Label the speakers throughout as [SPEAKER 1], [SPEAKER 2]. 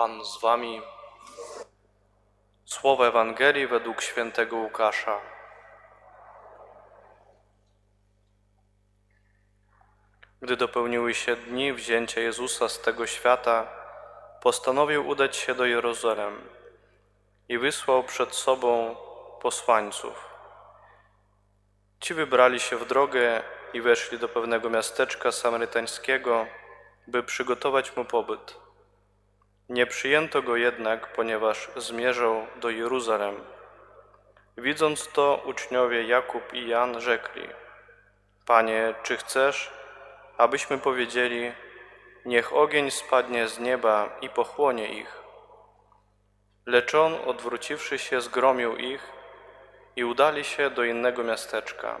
[SPEAKER 1] Pan z wami. Słowo Ewangelii według świętego Łukasza. Gdy dopełniły się dni wzięcia Jezusa z tego świata, postanowił udać się do Jerozolem i wysłał przed sobą posłańców. Ci wybrali się w drogę i weszli do pewnego miasteczka samarytańskiego, by przygotować mu pobyt. Nie przyjęto go jednak, ponieważ zmierzał do Jeruzalem. Widząc to, uczniowie Jakub i Jan rzekli: Panie, czy chcesz, abyśmy powiedzieli: Niech ogień spadnie z nieba i pochłonie ich? Lecz on, odwróciwszy się, zgromił ich i udali się do innego miasteczka.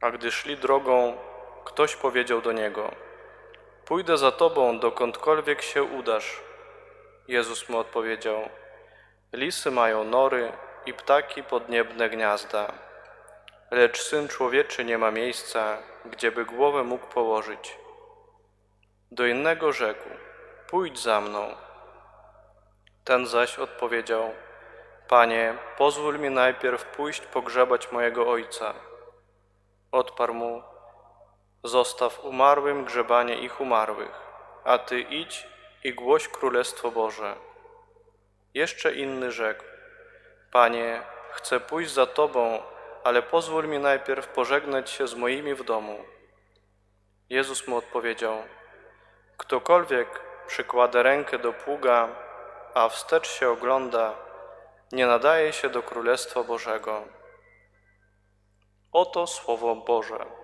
[SPEAKER 1] A gdy szli drogą, ktoś powiedział do niego: Pójdę za tobą, dokądkolwiek się udasz. Jezus mu odpowiedział: Lisy mają nory i ptaki podniebne gniazda, lecz syn człowieczy nie ma miejsca, gdzieby głowę mógł położyć. Do innego rzekł: Pójdź za mną. Ten zaś odpowiedział: Panie, pozwól mi najpierw pójść pogrzebać mojego ojca. Odparł mu: Zostaw umarłym grzebanie ich umarłych, a ty idź i głoś królestwo Boże. Jeszcze inny rzekł: Panie, chcę pójść za tobą, ale pozwól mi najpierw pożegnać się z moimi w domu. Jezus mu odpowiedział: Ktokolwiek przykłada rękę do pługa, a wstecz się ogląda, nie nadaje się do Królestwa Bożego. Oto Słowo Boże.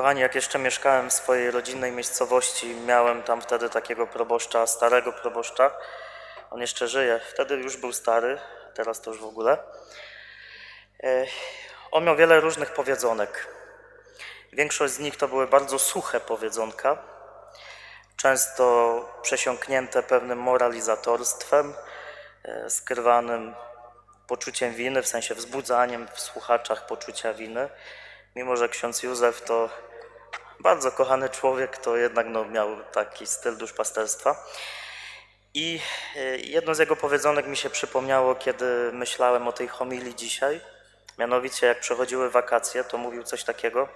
[SPEAKER 2] Kochani, jak jeszcze mieszkałem w swojej rodzinnej miejscowości, miałem tam wtedy takiego proboszcza, starego proboszcza. On jeszcze żyje. Wtedy już był stary, teraz to już w ogóle. E, On miał wiele różnych powiedzonek. Większość z nich to były bardzo suche powiedzonka, często przesiąknięte pewnym moralizatorstwem, e, skrywanym poczuciem winy, w sensie wzbudzaniem w słuchaczach poczucia winy. Mimo, że ksiądz Józef to bardzo kochany człowiek, to jednak no, miał taki styl duszpasterstwa. I e, jedno z jego powiedzonek mi się przypomniało, kiedy myślałem o tej homilii dzisiaj. Mianowicie, jak przechodziły wakacje, to mówił coś takiego.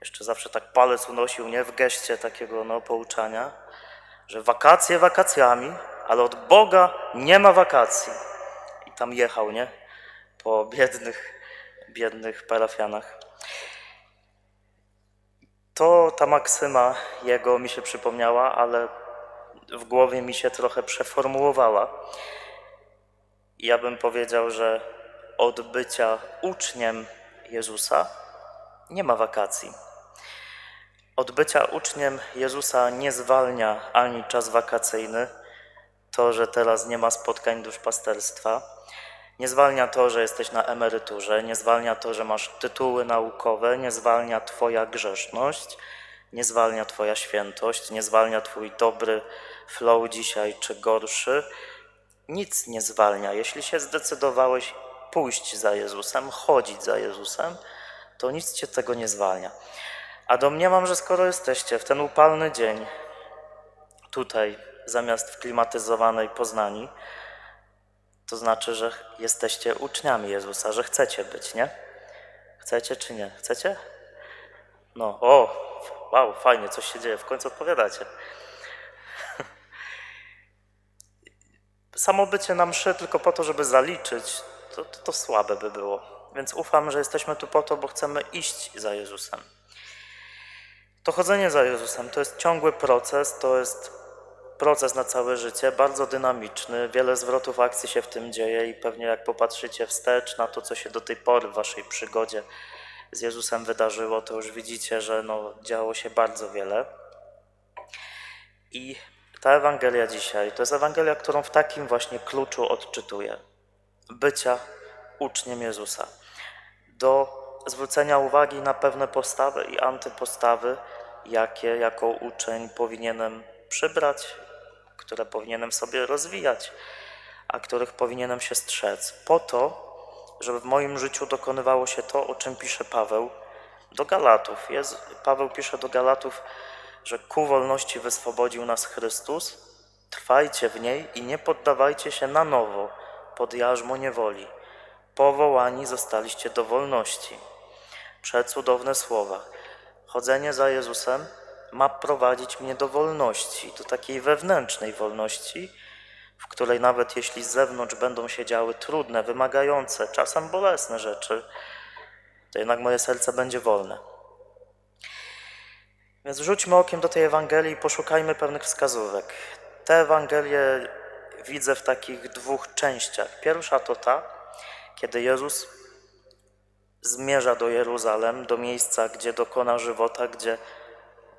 [SPEAKER 2] Jeszcze zawsze tak palec unosił, nie? W geście takiego no, pouczania, że wakacje wakacjami, ale od Boga nie ma wakacji. I tam jechał, nie? Po biednych, biednych parafianach. To ta maksyma jego mi się przypomniała, ale w głowie mi się trochę przeformułowała. Ja bym powiedział, że od bycia uczniem Jezusa nie ma wakacji. Od bycia uczniem Jezusa nie zwalnia ani czas wakacyjny, to, że teraz nie ma spotkań duszpasterstwa, nie zwalnia to, że jesteś na emeryturze, nie zwalnia to, że masz tytuły naukowe, nie zwalnia Twoja grzeszność, nie zwalnia Twoja świętość, nie zwalnia Twój dobry flow dzisiaj czy gorszy. Nic nie zwalnia. Jeśli się zdecydowałeś pójść za Jezusem, chodzić za Jezusem, to nic Cię tego nie zwalnia. A domniemam, że skoro jesteście w ten upalny dzień tutaj, zamiast w klimatyzowanej Poznani, to znaczy, że jesteście uczniami Jezusa, że chcecie być, nie? Chcecie czy nie? Chcecie? No, o, wow, fajnie, coś się dzieje, w końcu odpowiadacie. Samo bycie na mszy tylko po to, żeby zaliczyć, to, to, to słabe by było. Więc ufam, że jesteśmy tu po to, bo chcemy iść za Jezusem. To chodzenie za Jezusem to jest ciągły proces, to jest proces na całe życie, bardzo dynamiczny, wiele zwrotów akcji się w tym dzieje i pewnie jak popatrzycie wstecz na to, co się do tej pory w waszej przygodzie z Jezusem wydarzyło, to już widzicie, że no, działo się bardzo wiele. I ta Ewangelia dzisiaj to jest Ewangelia, którą w takim właśnie kluczu odczytuję. Bycia uczniem Jezusa. Do zwrócenia uwagi na pewne postawy i antypostawy, jakie jako uczeń powinienem przybrać, które powinienem sobie rozwijać, a których powinienem się strzec, po to, żeby w moim życiu dokonywało się to, o czym pisze Paweł do Galatów. Paweł pisze do Galatów, że ku wolności wyswobodził nas Chrystus, trwajcie w niej i nie poddawajcie się na nowo pod jarzmo niewoli. Powołani zostaliście do wolności. Przecudowne słowa. Chodzenie za Jezusem ma prowadzić mnie do wolności, do takiej wewnętrznej wolności, w której nawet jeśli z zewnątrz będą się działy trudne, wymagające, czasem bolesne rzeczy, to jednak moje serce będzie wolne. Więc rzućmy okiem do tej Ewangelii i poszukajmy pewnych wskazówek. Te Ewangelie widzę w takich dwóch częściach. Pierwsza to ta, kiedy Jezus zmierza do Jeruzalem, do miejsca, gdzie dokona żywota, gdzie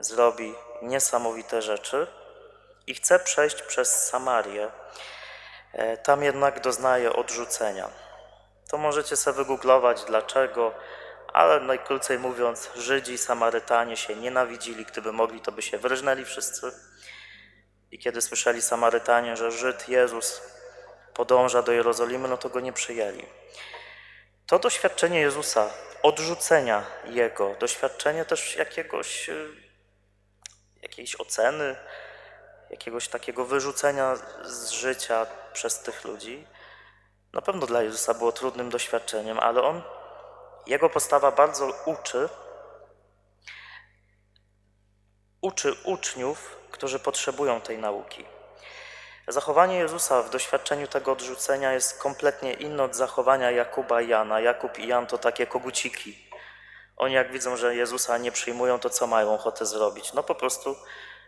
[SPEAKER 2] zrobi niesamowite rzeczy i chce przejść przez Samarię. E, Tam jednak doznaje odrzucenia. To możecie sobie wygooglować dlaczego, ale najkrócej mówiąc, Żydzi i Samarytanie się nienawidzili, gdyby mogli, to by się wyrżnęli wszyscy. I kiedy słyszeli Samarytanie, że Żyd Jezus podąża do Jerozolimy, no to go nie przyjęli. To doświadczenie Jezusa, odrzucenia Jego, doświadczenie też jakiegoś, y, jakiejś oceny, jakiegoś takiego wyrzucenia z życia przez tych ludzi, na pewno dla Jezusa było trudnym doświadczeniem, ale On, Jego postawa bardzo uczy, uczy uczniów, którzy potrzebują tej nauki. Zachowanie Jezusa w doświadczeniu tego odrzucenia jest kompletnie inne od zachowania Jakuba i Jana. Jakub i Jan to takie koguciki. Oni jak widzą, że Jezusa nie przyjmują, to co mają ochotę zrobić? No po prostu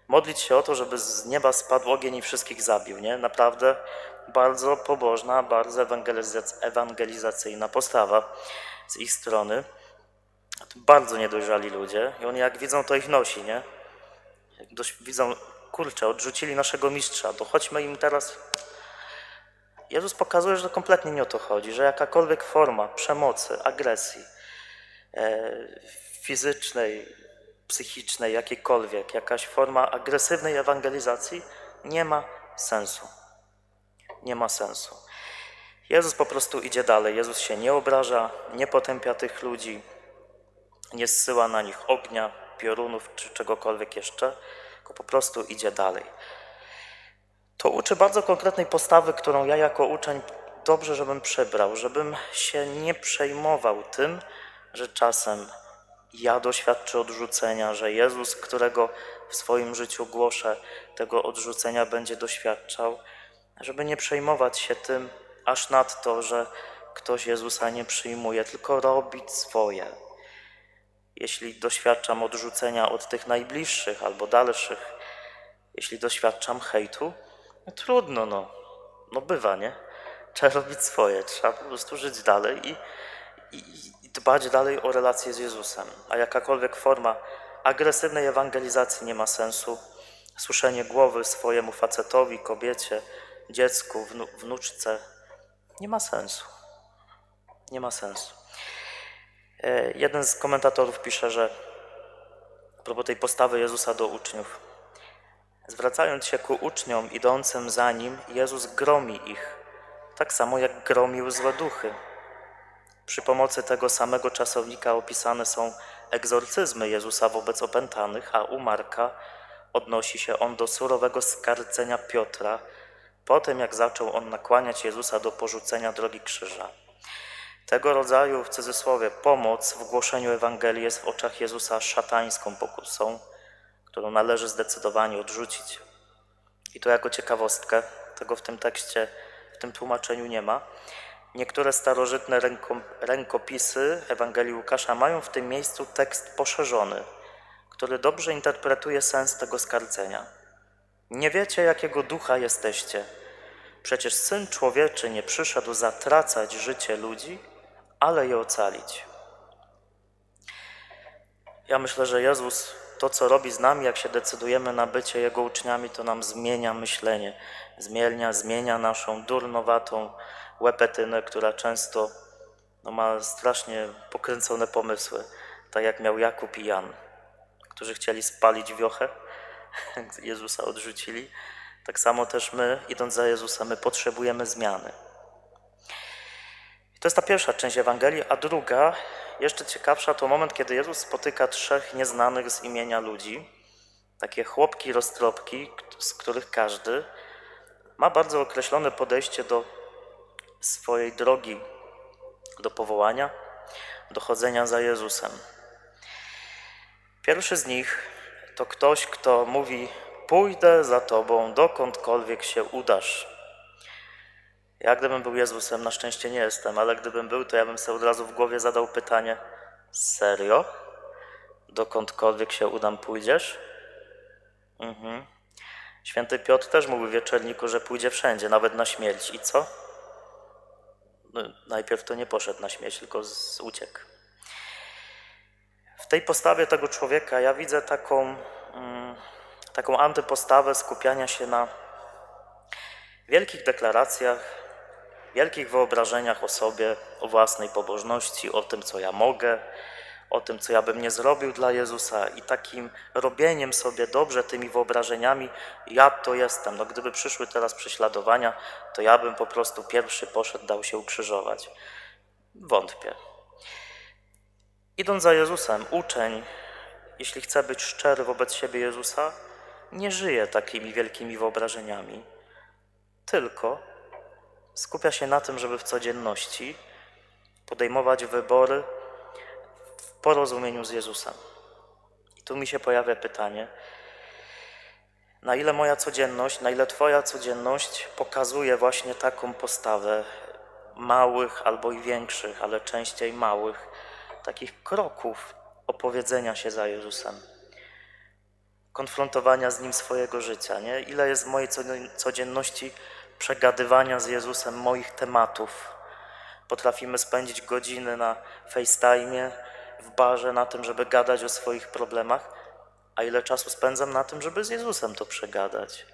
[SPEAKER 2] modlić się o to, żeby z nieba spadł ogień i wszystkich zabił, nie? Naprawdę bardzo pobożna, bardzo ewangelizac- ewangelizacyjna postawa z ich strony. Bardzo niedojrzali ludzie i oni jak widzą, to ich nosi, nie? Jak widzą, kurczę, odrzucili naszego mistrza, to chodźmy im teraz. Jezus pokazuje, że kompletnie nie o to chodzi, że jakakolwiek forma przemocy, agresji fizycznej, psychicznej, jakiejkolwiek, jakaś forma agresywnej ewangelizacji nie ma sensu. Nie ma sensu. Jezus po prostu idzie dalej. Jezus się nie obraża, nie potępia tych ludzi, nie zsyła na nich ognia, piorunów czy czegokolwiek jeszcze, tylko po prostu idzie dalej. To uczy bardzo konkretnej postawy, którą ja jako uczeń dobrze, żebym przybrał, żebym się nie przejmował tym, że czasem ja doświadczę odrzucenia, że Jezus, którego w swoim życiu głoszę, tego odrzucenia będzie doświadczał, żeby nie przejmować się tym aż nadto, że ktoś Jezusa nie przyjmuje, tylko robić swoje. Jeśli doświadczam odrzucenia od tych najbliższych albo dalszych, jeśli doświadczam hejtu, no trudno, no. No bywa, nie? Trzeba robić swoje, trzeba po prostu żyć dalej i, i dbać dalej o relacje z Jezusem. A jakakolwiek forma agresywnej ewangelizacji nie ma sensu. Słyszenie głowy swojemu facetowi, kobiecie, dziecku, wnu, wnuczce nie ma sensu. Nie ma sensu. E, Jeden z komentatorów pisze, że a propos tej postawy Jezusa do uczniów. Zwracając się ku uczniom idącym za nim, Jezus gromi ich, tak samo jak gromił złe duchy. Przy pomocy tego samego czasownika opisane są egzorcyzmy Jezusa wobec opętanych, a u Marka odnosi się on do surowego skarcenia Piotra, po tym jak zaczął on nakłaniać Jezusa do porzucenia drogi krzyża. Tego rodzaju w cudzysłowie pomoc w głoszeniu Ewangelii jest w oczach Jezusa szatańską pokusą, którą należy zdecydowanie odrzucić. I to jako ciekawostkę, tego w tym tekście, w tym tłumaczeniu nie ma. Niektóre starożytne ręko, rękopisy Ewangelii Łukasza mają w tym miejscu tekst poszerzony, który dobrze interpretuje sens tego skarcenia. Nie wiecie, jakiego ducha jesteście. Przecież Syn Człowieczy nie przyszedł zatracać życie ludzi, ale je ocalić. Ja myślę, że Jezus to, co robi z nami, jak się decydujemy na bycie Jego uczniami, to nam zmienia myślenie, zmienia, zmienia naszą durnowatą łepetynę, która często no, ma strasznie pokręcone pomysły, tak jak miał Jakub i Jan, którzy chcieli spalić wiochę, Jezusa odrzucili, Tak samo też my, idąc za Jezusem, my potrzebujemy zmiany. I to jest ta pierwsza część Ewangelii, a druga, jeszcze ciekawsza, to moment, kiedy Jezus spotyka trzech nieznanych z imienia ludzi, takie chłopki roztropki, z których każdy ma bardzo określone podejście do swojej drogi, do powołania, do chodzenia za Jezusem. Pierwszy z nich to ktoś, kto mówi: Pójdę za tobą, dokądkolwiek się udasz. Ja, gdybym był Jezusem, na szczęście nie jestem, ale gdybym był, to ja bym sobie od razu w głowie zadał pytanie: Serio? Dokądkolwiek się udam, pójdziesz? Mhm. Święty Piotr też mówił wieczorniku, że pójdzie wszędzie, nawet na śmierć. I co? No, najpierw to nie poszedł na śmierć, tylko z, uciekł. W tej postawie tego człowieka ja widzę taką, mm, taką antypostawę skupiania się na wielkich deklaracjach, wielkich wyobrażeniach o sobie, o własnej pobożności, o tym, co ja mogę, o tym, co ja bym nie zrobił dla Jezusa i takim robieniem sobie dobrze tymi wyobrażeniami, ja to jestem. No, gdyby przyszły teraz prześladowania, to ja bym po prostu pierwszy poszedł, dał się ukrzyżować. Wątpię. Idąc za Jezusem, uczeń, jeśli chce być szczery wobec siebie Jezusa, nie żyje takimi wielkimi wyobrażeniami, tylko skupia się na tym, żeby w codzienności podejmować wybory porozumieniu z Jezusem. I tu mi się pojawia pytanie, na ile moja codzienność, na ile Twoja codzienność pokazuje właśnie taką postawę małych albo i większych, ale częściej małych, takich kroków opowiedzenia się za Jezusem, konfrontowania z Nim swojego życia, nie? Ile jest w mojej codzienności przegadywania z Jezusem moich tematów. Potrafimy spędzić godziny na FaceTime, w barze, na tym, żeby gadać o swoich problemach, a ile czasu spędzam na tym, żeby z Jezusem to przegadać.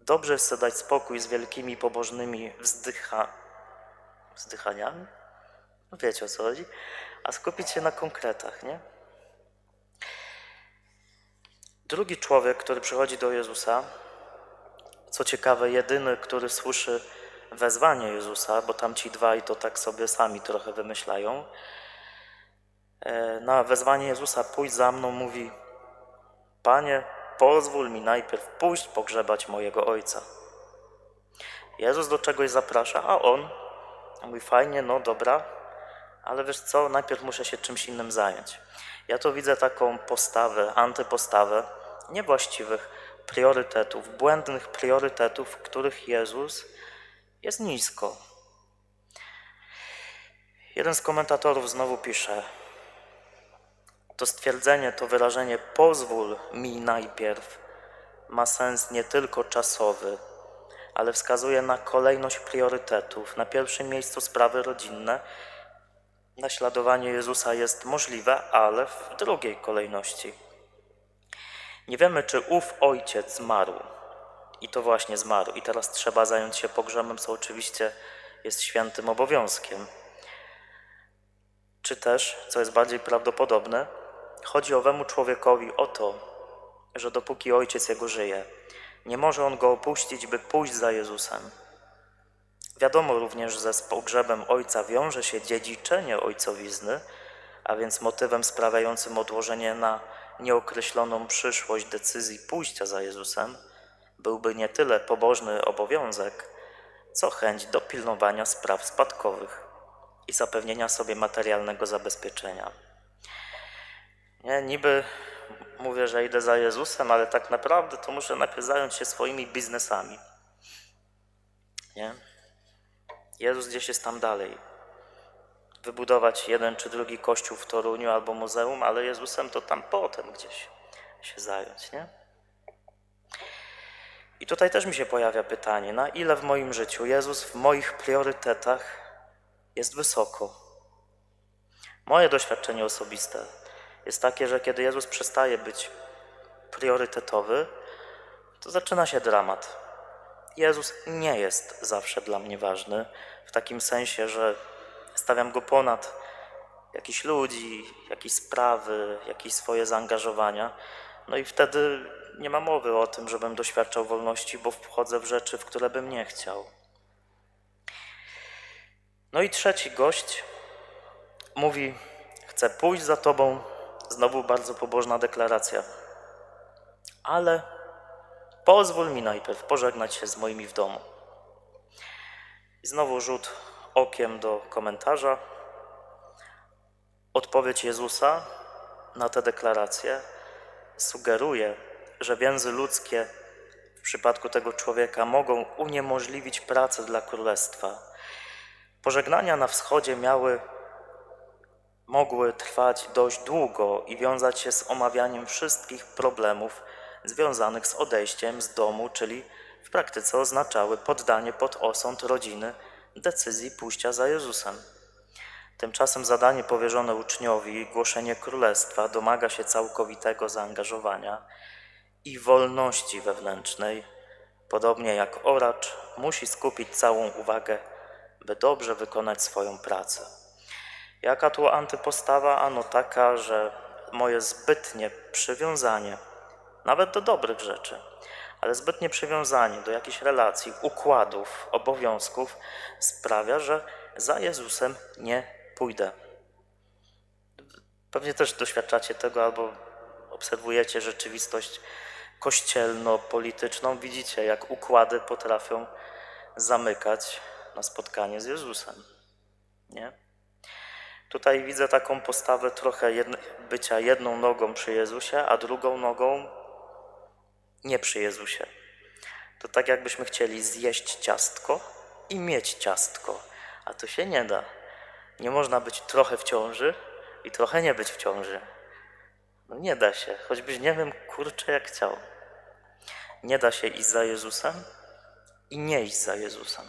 [SPEAKER 2] Dobrze jest dać spokój z wielkimi pobożnymi wzdycha... wzdychaniami? No wiecie o co chodzi? A skupić się na konkretach, nie? Drugi człowiek, który przychodzi do Jezusa, co ciekawe, jedyny, który słyszy wezwanie Jezusa, bo tamci dwaj to tak sobie sami trochę wymyślają. E, Na wezwanie Jezusa pójdź za mną mówi: Panie, pozwól mi najpierw pójść pogrzebać mojego ojca. Jezus do czegoś zaprasza, a on mówi: Fajnie, no dobra, ale wiesz co, najpierw muszę się czymś innym zająć. Ja to widzę taką postawę, antypostawę niewłaściwych priorytetów, błędnych priorytetów, których Jezus jest nisko. Jeden z komentatorów znowu pisze: To stwierdzenie, to wyrażenie pozwól mi najpierw ma sens nie tylko czasowy, ale wskazuje na kolejność priorytetów. Na pierwszym miejscu sprawy rodzinne. Naśladowanie Jezusa jest możliwe, ale w drugiej kolejności. Nie wiemy, czy ów ojciec zmarł. I to właśnie zmarł. I teraz trzeba zająć się pogrzebem, co oczywiście jest świętym obowiązkiem. Czy też, co jest bardziej prawdopodobne, chodzi owemu człowiekowi o to, że dopóki ojciec jego żyje, nie może on go opuścić, by pójść za Jezusem. Wiadomo również, że z pogrzebem ojca wiąże się dziedziczenie ojcowizny, a więc motywem sprawiającym odłożenie na nieokreśloną przyszłość decyzji pójścia za Jezusem byłby nie tyle pobożny obowiązek, co chęć dopilnowania spraw spadkowych i zapewnienia sobie materialnego zabezpieczenia. Nie, niby mówię, że idę za Jezusem, ale tak naprawdę to muszę najpierw zająć się swoimi biznesami. Nie? Jezus gdzieś jest tam dalej. Wybudować jeden czy drugi kościół w Toruniu albo muzeum, ale Jezusem to tam potem gdzieś się zająć, nie? I tutaj też mi się pojawia pytanie, na ile w moim życiu Jezus w moich priorytetach jest wysoko? Moje doświadczenie osobiste jest takie, że kiedy Jezus przestaje być priorytetowy, to zaczyna się dramat. Jezus nie jest zawsze dla mnie ważny, w takim sensie, że stawiam go ponad jakichś ludzi, jakieś sprawy, jakieś swoje zaangażowania. No i wtedy nie ma mowy o tym, żebym doświadczał wolności, bo wchodzę w rzeczy, w które bym nie chciał. No i trzeci gość mówi: Chcę pójść za tobą. Znowu bardzo pobożna deklaracja. Ale pozwól mi najpierw pożegnać się z moimi w domu. I znowu rzut okiem do komentarza. Odpowiedź Jezusa na tę deklarację sugeruje, że więzy ludzkie w przypadku tego człowieka mogą uniemożliwić pracę dla królestwa. Pożegnania na wschodzie miały, mogły trwać dość długo i wiązać się z omawianiem wszystkich problemów związanych z odejściem z domu, czyli w praktyce oznaczały poddanie pod osąd rodziny decyzji pójścia za Jezusem. Tymczasem zadanie powierzone uczniowi, głoszenie królestwa, domaga się całkowitego zaangażowania i wolności wewnętrznej, podobnie jak oracz musi skupić całą uwagę, by dobrze wykonać swoją pracę. Jaka tu antypostawa? Ano taka, że moje zbytnie przywiązanie, nawet do dobrych rzeczy, ale zbytnie przywiązanie do jakichś relacji, układów, obowiązków sprawia, że za Jezusem nie pójdę. Pewnie też doświadczacie tego albo obserwujecie rzeczywistość kościelno-polityczną. Widzicie, jak układy potrafią zamykać na spotkanie z Jezusem. Nie? Tutaj widzę taką postawę trochę bycia jedną nogą przy Jezusie, a drugą nogą nie przy Jezusie. To tak jakbyśmy chcieli zjeść ciastko i mieć ciastko, a to się nie da. Nie można być trochę w ciąży i trochę nie być w ciąży. No nie da się, choćbyś nie wiem, kurczę, jak chciał. Nie da się iść za Jezusem i nie iść za Jezusem.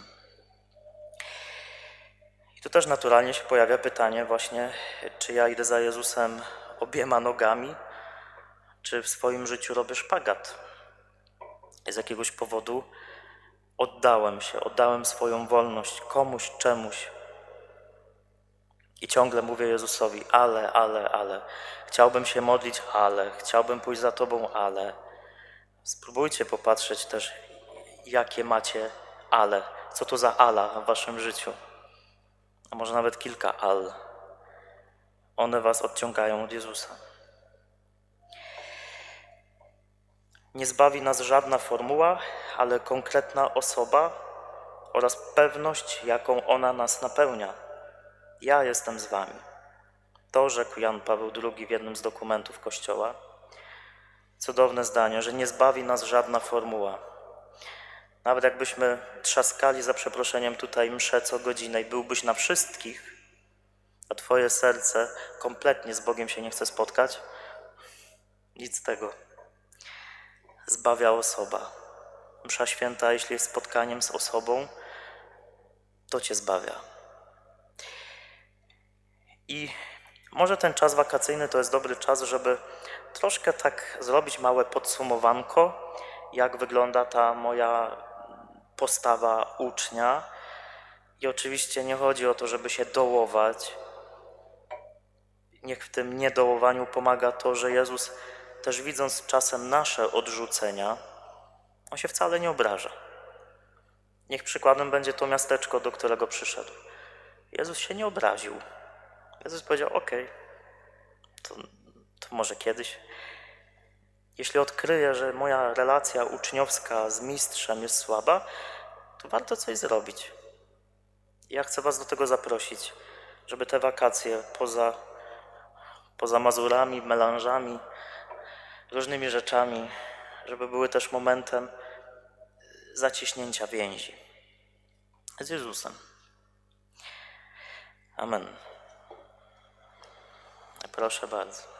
[SPEAKER 2] I tu też naturalnie się pojawia pytanie właśnie, czy ja idę za Jezusem obiema nogami, czy w swoim życiu robię szpagat. Z jakiegoś powodu oddałem się, oddałem swoją wolność komuś, czemuś. I ciągle mówię Jezusowi, ale, ale, ale. Chciałbym się modlić, ale. Chciałbym pójść za Tobą, ale. Spróbujcie popatrzeć też, jakie macie ale. Co to za ala w Waszym życiu? A może nawet kilka al. One Was odciągają od Jezusa. Nie zbawi nas żadna formuła, ale konkretna osoba oraz pewność, jaką ona nas napełnia. Ja jestem z Wami. To rzekł Jan Paweł II w jednym z dokumentów Kościoła. Cudowne zdanie, że nie zbawi nas żadna formuła. Nawet jakbyśmy trzaskali za przeproszeniem tutaj mszę co godzinę i byłbyś na wszystkich, a Twoje serce kompletnie z Bogiem się nie chce spotkać, nic z tego zbawia osoba. Msza święta, jeśli jest spotkaniem z osobą, to cię zbawia. I może ten czas wakacyjny to jest dobry czas, żeby troszkę tak zrobić małe podsumowanko, jak wygląda ta moja postawa ucznia. I oczywiście nie chodzi o to, żeby się dołować. Niech w tym niedołowaniu pomaga to, że Jezus też widząc czasem nasze odrzucenia, on się wcale nie obraża. Niech przykładem będzie to miasteczko, do którego przyszedł. Jezus się nie obraził. Jezus powiedział: OK, to, to może kiedyś. Jeśli odkryję, że moja relacja uczniowska z mistrzem jest słaba, to warto coś zrobić. Ja chcę Was do tego zaprosić, żeby te wakacje poza, poza Mazurami, melanżami, różnymi rzeczami, żeby były też momentem zaciśnięcia więzi z Jezusem. Amen. Proszę bardzo.